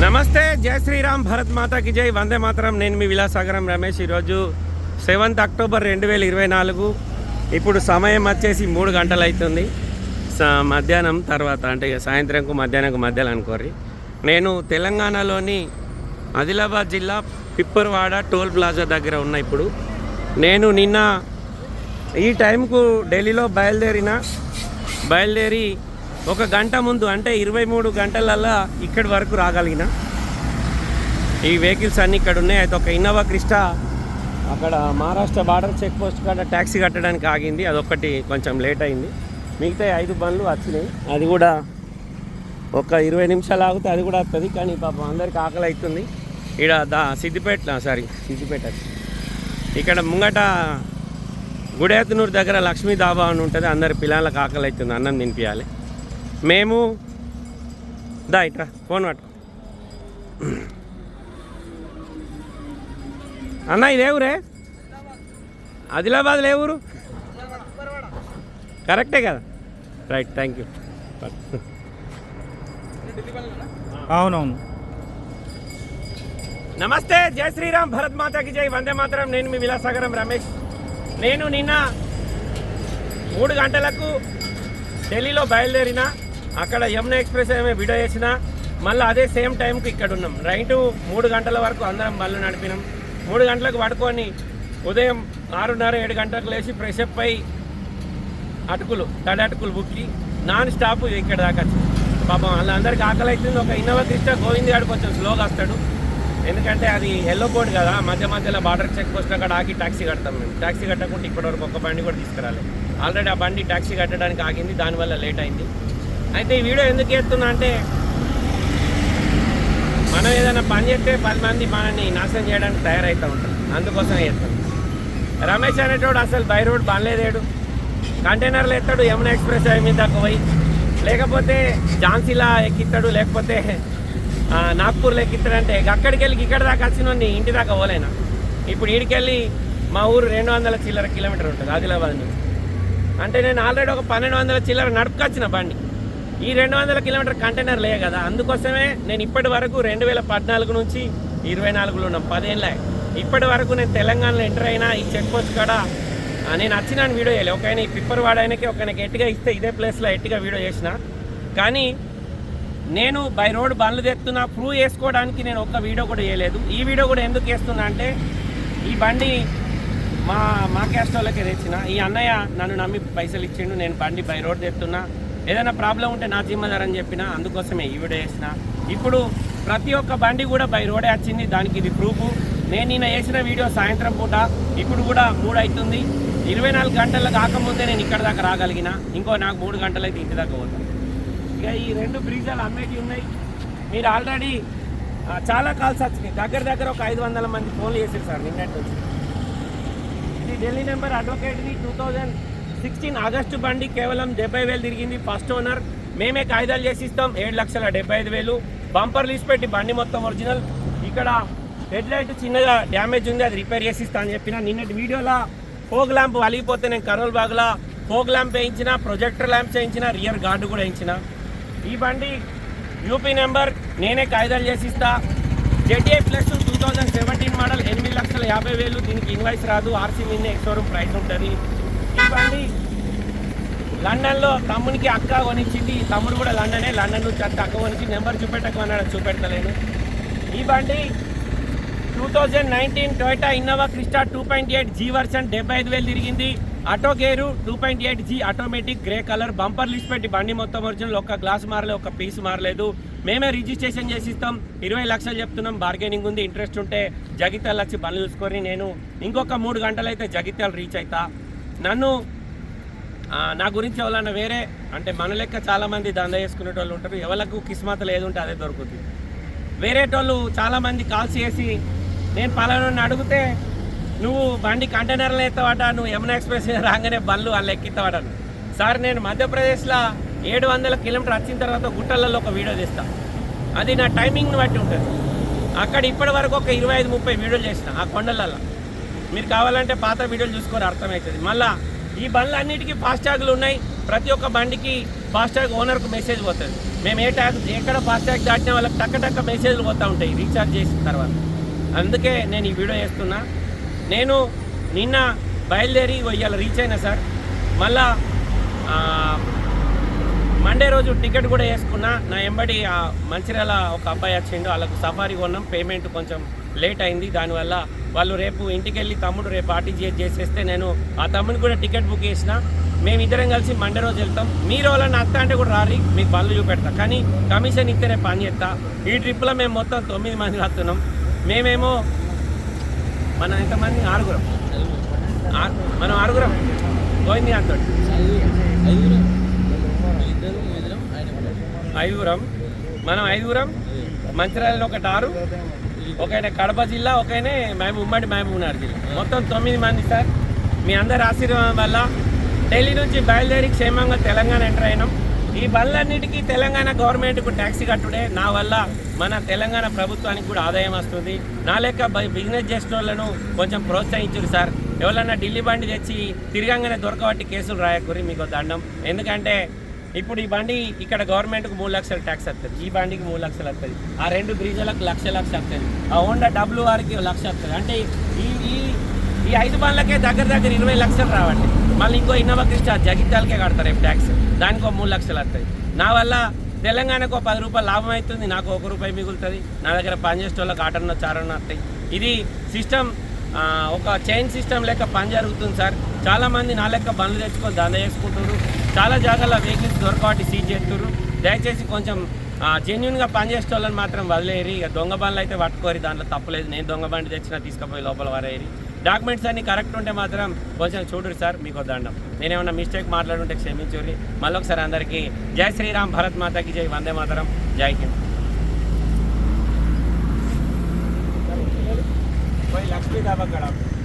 నమస్తే జై శ్రీరామ్ భరత్ మాతాకి జై. వందే మాతరం. నేను మీ విలాసాగరం రమేష్. ఈరోజు సెవెంత్ అక్టోబర్ రెండు వేల ఇరవై నాలుగు. ఇప్పుడు సమయం వచ్చేసి మూడు గంటలు అవుతుంది స- మధ్యాహ్నం తర్వాత అంటే ఇక సాయంత్రంకు మధ్యాహ్నంకు మధ్యలో అనుకోరి నేను తెలంగాణలోని ఆదిలాబాద్ జిల్లా పిప్పర్వాడ టోల్ ప్లాజా దగ్గర ఉన్నా ఇప్పుడు. నేను నిన్న ఈ టైంకు ఢిల్లీలో బయలుదేరిన బయలుదేరి ఒక గంట ముందు అంటే ఇరవై మూడు గంటలల్లా ఇక్కడి వరకు రాగలిగిన. ఈ వెహికల్స్ అన్నీ ఇక్కడ ఉన్నాయి. అయితే ఒక ఇన్నోవా క్రిస్టా అక్కడ మహారాష్ట్ర బార్డర్ చెక్ పోస్ట్ కాడ ట్యాక్సీ కట్టడానికి ఆగింది. అదొకటి కొంచెం లేట్ అయింది. మిగతా ఐదు బండ్లు వచ్చినాయి. అది కూడా ఒక ఇరవై నిమిషాలు ఆగితే అది కూడా వస్తుంది కానీ పాపం అందరికి ఆకలి అవుతుంది ఇక్కడ దా సిద్దిపేట సారీ సిద్దిపేట ఇక్కడ ముంగట గుడేతనూరు దగ్గర లక్ష్మీ దాబా అని ఉంటుంది. అందరి పిల్లలకు ఆకలి అవుతుంది. అన్నం తినిపించాలి మేము దా ఇట్రా ఫోన్ పట్టుకో. అన్న ఇదే ఊరే? ఆదిలాబాద్ లే ఊరు? కరెక్టే కదా. రైట్ థ్యాంక్ యూ అవునవును. నమస్తే జై శ్రీరామ్ భరత్ మాతాకి జై వందే మాతరం. నేను మీ విలాసాగరం రమేష్. నేను నిన్న మూడు గంటలకు ఢిల్లీలో బయలుదేరిన. అక్కడ యమున ఎక్స్ప్రెస్ ఏమో వీడియో చేసిన మళ్ళీ అదే సేమ్ టైంకి ఇక్కడ ఉన్నాం నైట్ మూడు గంటల వరకు అందరం బళ్ళు నడిపినాం. మూడు గంటలకు పడుకొని ఉదయం ఆరున్నర ఏడు గంటలకు లేచి ఫ్రెషప్ అయ్యి అయి అటుకులు తడి అటుకులు బుక్కి నాన్ స్టాప్ ఇక్కడ దాకా పాపం వాళ్ళందరికీ ఆకలి అవుతుంది. ఒక ఇన్నోవా తీస్తే గోవింద్ గారు కొంచెం స్లోగా వస్తాడు. ఎందుకంటే అది ఎల్లో బోర్డ్ కదా. మధ్య మధ్యలో బార్డర్ చెక్ పోస్ట్ అక్కడ ఆగి ట్యాక్సీ కడతాం మేము. ట్యాక్సీ కట్టకుండా ఇప్పటివరకు ఒక బండి కూడా తీసుకురాలి. ఆల్రెడీ ఆ బండి ట్యాక్సీ కట్టడానికి ఆగింది. దానివల్ల లేట్ అయింది. అయితే ఈ వీడియో ఎందుకు చేస్తున్నా అంటే మనం ఏదైనా పని చేస్తే పది మంది మనల్ని నాశనం చేయడానికి తయారవుతూ ఉంటారు అందుకోసం చేస్తాం. రమేష్ అనేటోడు అసలు బై రోడ్ బాగలేదేడు కంటైనర్లు ఎత్తాడు యమున ఎక్స్ప్రెస్ హైవే మీద దాకా పోయి. లేకపోతే ఝాన్సీలా ఎక్కిస్తాడు లేకపోతే ఆ, నాగ్పూర్లో ఎక్కిస్తాడంటే అక్కడికి వెళ్ళి ఇక్కడ దాకా వచ్చిన ఇంటి దాకా పోలేనా? ఇప్పుడు ఈడికెళ్ళి మా ఊరు రెండు వందల చిల్లర కిలోమీటర్ ఉంటుంది ఆదిలాబాద్ నుంచి. అంటే నేను ఆల్రెడీ ఒక పన్నెండు వందల చిల్లర నడుపుకొచ్చిన బండి. ఈ రెండు వందల కిలోమీటర్ కంటైనర్ లే కదా. అందుకోసమే నేను ఇప్పటి వరకు రెండు వేల పద్నాలుగు నుంచి ఇరవై నాలుగులో ఉన్నాం. పదేళ్ళ. ఇప్పటి వరకు నేను తెలంగాణలో ఎంటర్ అయినా ఈ చెక్ పోస్ట్ కాడ నేను వచ్చిన వీడియో చేయలే. ఒక ఆయన ఈ పిప్పర్ వాడైనకి ఒక ఎట్టిగా ఇస్తే ఇదే ప్లేస్లో ఎట్టిగా వీడియో చేసిన. కానీ నేను బై రోడ్ బండ్లు తెస్తున్నా ప్రూవ్ చేసుకోవడానికి నేను ఒక్క వీడియో కూడా చేయలేదు. ఈ వీడియో కూడా ఎందుకు వేస్తున్నా అంటే ఈ బండి మా మా క్యాస్ట్ తెచ్చిన. ఈ అన్నయ్య నన్ను నమ్మి పైసలు ఇచ్చిండు. నేను బండి బై రోడ్ తెస్తున్నా ఏదైనా ప్రాబ్లం ఉంటే నా జిమ్మదార్ అని చెప్పిన అందుకోసమే ఈ వీడియో చేసిన. ఇప్పుడు ప్రతి ఒక్క బండి కూడా బై రోడే వచ్చింది దానికి ఇది ప్రూఫ్ నేను నిన్న వేసిన వీడియో సాయంత్రం పూట ఇప్పుడు కూడా మూడు అవుతుంది. ఇరవై నాలుగు గంటలు కాకముందే నేను ఇక్కడ దాకా రాగలిగిన ఇంకో నాకు మూడు గంటలు అయితే ఇంటి దాకా పోతాను ఇక ఈ రెండు బ్రిడ్జాలు అమ్మేటివి ఉన్నాయి. మీరు ఆల్రెడీ చాలా కాల్స్ వచ్చినాయి. దగ్గర దగ్గర ఒక ఐదు వందల మంది ఫోన్లు చేశారు సార్ నిన్నటి నుంచి. ఇది ఢిల్లీ నెంబర్ అడ్వకేట్ది టూ థౌజండ్ సిక్స్టీన్ ఆగస్టు బండి కేవలం డెబ్బై వేలు తిరిగింది ఫస్ట్ ఓనర్. మేమే కాగితాలు చేసి ఇస్తాం. ఏడు లక్షల డెబ్బై ఐదు వేలు. బంపర్ లీస్ పెట్టి బండి మొత్తం ఒరిజినల్. ఇక్కడ హెడ్ లైట్ చిన్నగా డ్యామేజ్ ఉంది అది రిపేర్ చేసి ఇస్తా అని చెప్పిన. నిన్నటి వీడియోలో ఫోగ్ ల్యాంప్ వలిగిపోతే నేను కరోల్ బాగ్లా. ఫోగ్ ల్యాంప్ వేయించిన ప్రొజెక్టర్ ల్యాంప్ వేయించిన రియర్ గార్డు కూడా వేయించిన. ఈ బండి యూపీ నెంబర్ నేనే కాగితాలు చేసి ఇస్తా. Z A plus two thousand seventeen model ఎనిమిది లక్షల యాభై వేలు. దీనికి ఇన్వాయిస్ రాదు. ఆర్సీ మిన్నే ఎక్స్షోరూమ్ ప్రైస్ ఉంటుంది. చెప్పండి. బండి లండన్లో తమ్మునికి అక్క కొనిచ్చింది. తమ్ముడు కూడా లండనే. లండన్ నుంచి అక్క అక్క కొనిచ్చి నెంబర్ చూపెట్టకమన్నాడు చూపెట్టలేను. ఈ బండి two thousand nineteen Toyota Innova Crysta two point eight G version డెబ్బై ఐదు వేలు తిరిగింది. Auto gear two point eight G automatic grey colour bumper list పెట్టి బండి మొత్తం ఒరిజినల్ ఒక గ్లాస్ మారలేదు ఒక పీస్ మారలేదు. మేమే రిజిస్ట్రేషన్ చేసి ఇస్తాం ఇరవై లక్షలు చెప్తున్నాం. బార్గెనింగ్ ఉంది. ఇంట్రెస్ట్ ఉంటే జగిత్యాల వచ్చి బండ్లు చూసుకొని నేను ఇంకొక మూడు గంటలైతే అయితే జగిత్యాల రీచ్ అవుతా నన్ను నా గురించి ఎవరన్నా వేరే అంటే మన లెక్క చాలామంది దందా చేసుకునే వాళ్ళు ఉంటారు. ఎవరికి కిస్మతలు ఏది ఉంటే అదే దొరుకుతుంది. వేరేటోళ్ళు చాలామంది కాల్స్ చేసి నేను పలానా అడిగితే నువ్వు బండి కంటైనర్లు ఎత్తవాట నువ్వు యమున ఎక్స్ప్రెస్ రాగానే బండ్లు వాళ్ళు ఎక్కిస్తావట సార్ నేను మధ్యప్రదేశ్లో ఏడు వందల కిలోమీటర్ వచ్చిన తర్వాత గుట్టలలో ఒక వీడియో తీస్తా. అది నా టైమింగ్ని బట్టి ఉంటుంది. అక్కడ ఇప్పటి వరకు ఒక ఇరవై ఐదు ముప్పై వీడియోలు చేసిన ఆ కొండలలో మీరు కావాలంటే పాత వీడియోలు చూసుకొని అర్థమవుతుంది. మళ్ళా ఈ బండ్లు అన్నిటికీ ఫాస్టాగ్లు ఉన్నాయి. ప్రతి ఒక్క బండికి ఫాస్టాగ్ ఓనర్కు మెసేజ్ పోతుంది. మేము ఏ ట్యాగ్ ఎక్కడ ఫాస్ట్ ట్యాగ్ దాటినా వాళ్ళకి టక్క టక్క మెసేజ్లు పోతూ ఉంటాయి రీఛార్జ్ చేసిన తర్వాత. అందుకే నేను ఈ వీడియో చేస్తున్నా. నేను నిన్న బయలుదేరి ఇవాళ రీచ్ అయినా సార్. మళ్ళా మండే రోజు టికెట్ కూడా వేసుకున్నా. నా ఎంబడి మంచిర్యాల ఒక అబ్బాయి వచ్చిండు. వాళ్ళకు సఫారీ కొన్నాం. పేమెంట్ కొంచెం లేట్ అయింది. దానివల్ల వాళ్ళు రేపు ఇంటికి వెళ్ళి తమ్ముడు రేపు ఆర్టీజీఎస్ చేసేస్తే నేను ఆ తమ్ముడిని కూడా టికెట్ బుక్ చేసిన. మేము ఇద్దరం కలిసి మండే రోజు వెళ్తాం. మీరు వాళ్ళని అత్త అంటే కూడా రారి మీకు పనులు చూపెడతా. కానీ కమిషన్ ఇస్తేనే పని చేస్తా. ఈ ట్రిప్లో మేము మొత్తం తొమ్మిది మంది వస్తున్నాం మేమేమో మనం ఎంతమంది? ఆరుగురం. మనం ఆరుగురం. పోయింది అంతో ఐదుగురం. మనం ఐదుగురం. మంచిర్యాలలో ఒకటి ఆరు. ఒకైనా కడప జిల్లా ఒకైనా మేము ఉమ్మడి మహబూబ్నగర్ జిల్లా. మొత్తం తొమ్మిది మంది సార్. మీ అందరి ఆశీర్వాదం వల్ల ఢిల్లీ నుంచి బయలుదేరి క్షేమంగా తెలంగాణ ఎంటర్ అయినాం. ఈ బండ్లన్నిటికీ తెలంగాణ గవర్నమెంట్కు ట్యాక్సీ కట్టుడే నా వల్ల మన తెలంగాణ ప్రభుత్వానికి కూడా ఆదాయం వస్తుంది. నా లెక్క బిజినెస్ చేసిన వాళ్ళను కొంచెం ప్రోత్సహించరు సార్. ఎవరన్నా ఢిల్లీ బండి తెచ్చి తిరగంగానే దొరకబట్టి కేసులు రాయకూరి మీకు దండం. ఎందుకంటే ఇప్పుడు ఈ బండి ఇక్కడ గవర్నమెంట్కి మూడు లక్షల ట్యాక్స్ వస్తుంది ఈ బండికి మూడు లక్షలు వస్తుంది ఆ రెండు బ్రిడ్జ్లకు లక్ష లక్ష వస్తుంది ఆ హోండా డబ్ల్యూ ఆర్కి లక్ష వస్తుంది అంటే ఈ ఈ ఈ ఐదు బండ్లకే దగ్గర దగ్గర ఇరవై లక్షలు రావండి. మళ్ళీ ఇంకో ఇన్నోవా క్రిస్టా జగిత్యాలకే కడతారు రేపు ట్యాక్స్ దానికి ఒక మూడు లక్షలు వస్తుంది నా వల్ల తెలంగాణకు ఒక పది రూపాయలు లాభం అవుతుంది నాకు ఒక రూపాయి మిగులుతుంది. నా దగ్గర పనిచేసే వాళ్ళకి ఆటన్న చారన్న వస్తాయి ఇది సిస్టమ్ ఒక చైన్ సిస్టమ్ లెక్క పని జరుగుతుంది సార్. చాలామంది నా లెక్క బండ్లు తెచ్చుకొని దంద చేసుకుంటారు చాలా జాగాల వెహికల్స్ దొరకబట్టి సీజ్ చేస్తున్నారు దయచేసి కొంచెం జెన్యున్గా పనిచేసే వాళ్ళని మాత్రం వదిలేరి ఇక దొంగ బండ్లు అయితే పట్టుకోరి దాంట్లో తప్పలేదు నేను దొంగ బండి తెచ్చినా తీసుకుపోయి లోపల వారేరి డాక్యుమెంట్స్ అన్ని కరెక్ట్ ఉంటే మాత్రం కొంచెం చూడరు సార్ మీకు దండం. నేనేమన్నా మిస్టేక్ మాట్లాడుంటే క్షమించుర్రి. మళ్ళీ ఒకసారి అందరికీ జై శ్రీరామ్ భరత్ మాతాకి జై వందే మాతరం. జై హింద్. ભાઈ લક્ષ્મી ધાબા કળાપુર